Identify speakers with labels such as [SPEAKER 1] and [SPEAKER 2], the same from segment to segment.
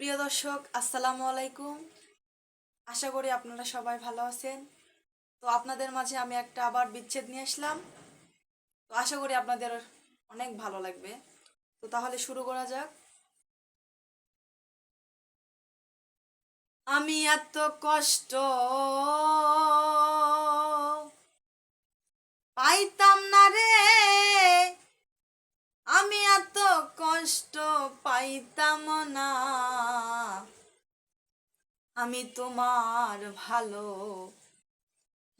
[SPEAKER 1] প্রিয় দর্শক, আসসালামু আলাইকুম। আশা করি আপনারা সবাই ভালো আছেন। তো আপনাদের মাঝে আমি একটা আবার বিচ্ছেদ নিয়ে আসলাম। তো আশা করি আপনাদের অনেক ভালো লাগবে। তো তাহলে শুরু করা যাক। আমি এত কষ্ট পাইতাম না রে। আমি এত কষ্ট পাইতাম আমি তোমার ভালো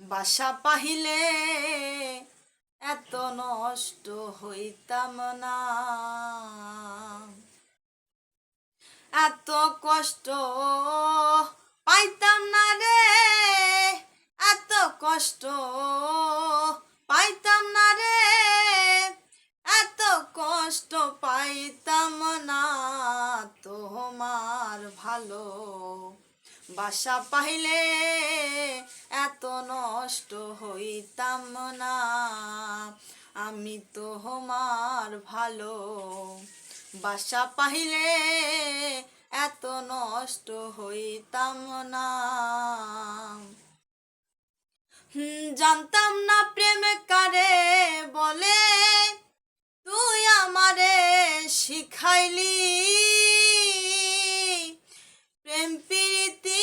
[SPEAKER 1] বাসা পাহিলে এত নষ্ট হইতাম না। এত কষ্ট পাইতাম না রে, এত কষ্ট পাইতাম না রে, এত কষ্ট পাইতাম না। তোমার ভালো বাসা পাইলে এত নষ্ট হইতাম না। আমি তোমার ভালো। বাসা পাইলে এত নষ্ট হইতাম না। জানতাম না প্রেম কারে বলে। তুই আমারে শিখাইলি প্রেম প্রীতি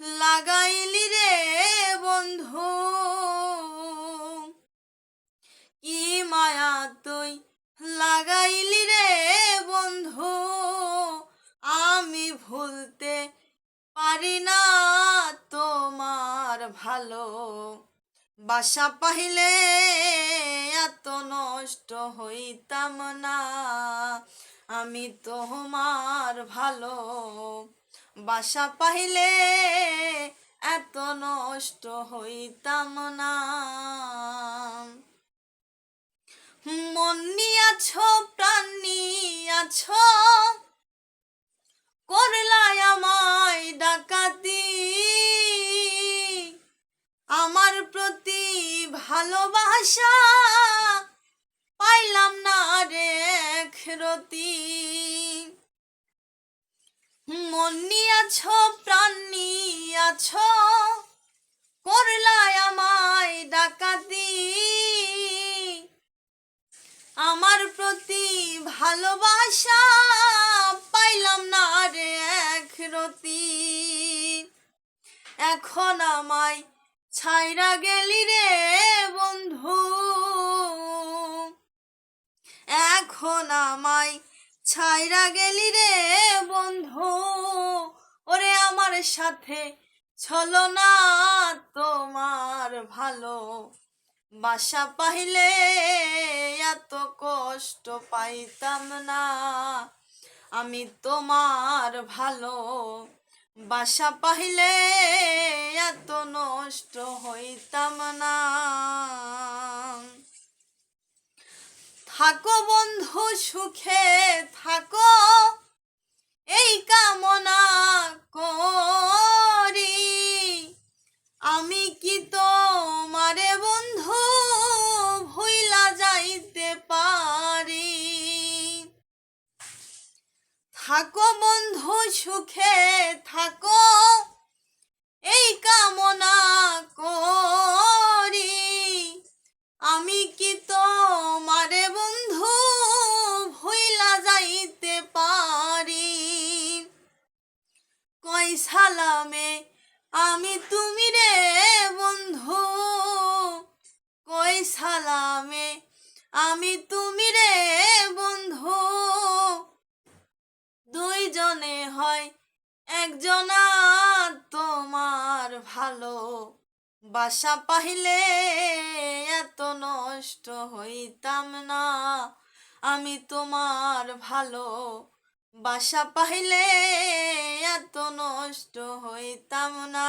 [SPEAKER 1] লাগাইলি রে বন্ধু। কি মায়া তুই লাগাইলি রে বন্ধু। আমি ভুলতে পারি না তোমার ভালো। বাসা পাহিলে এত নষ্ট হইতাম না। আমি তোমার ভালো। বাসা পাইলে এত নষ্ট হইতাম না। মন নিয়াছ, প্রাণ নিয়াছ, করলাই আমায় ডাকাতি। আমার প্রতি ভালোবাসা পাইলাম না রে রতি মন নিয়াছ প্রাণ নিয়াছ করলাই আমায় ডাকাতি। আমার প্রতি ভালোবাসা পাইলাম না রে এক রতি। এখন আমায় ছাইরা গেলি রে বন্ধু। এখন আমায় ছাইরা গেলি রে বন্ধু। ওরে আমার সাথে ছলো না তোমার ভালো। বাসা পাইলে এত কষ্ট পাইতাম না। আমি তোমার ভালো। বাসা পাইলে এত নষ্ট হইতাম না। থাকো বন্ধু সুখে, থাকো। এই কামনা করি। আমি কি তোমারে বন্ধু ভুইলা যাইতে পারি? থাকো বন্ধু সুখে, থাকো। এই কামনা করি। আমি কি তোমারে সালামে আমি তুমি রে বন্ধু। দুইজনে হয় একজনা তোমার ভালো। বাসা পাইলে এত নষ্ট হইতাম না, আমি তোমার ভালো। বাসা পাইলে এত নষ্ট হইতাম না।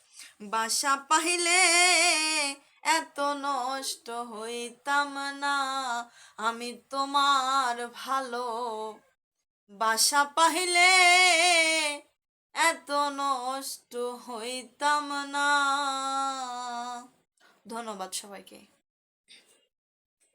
[SPEAKER 1] বাসা পাইলে এত নষ্ট হইতাম না। আমি তোমার ভালো। বাসা পাইলে এত নষ্ট হইতাম না। ধন্যবাদ সবাইকে।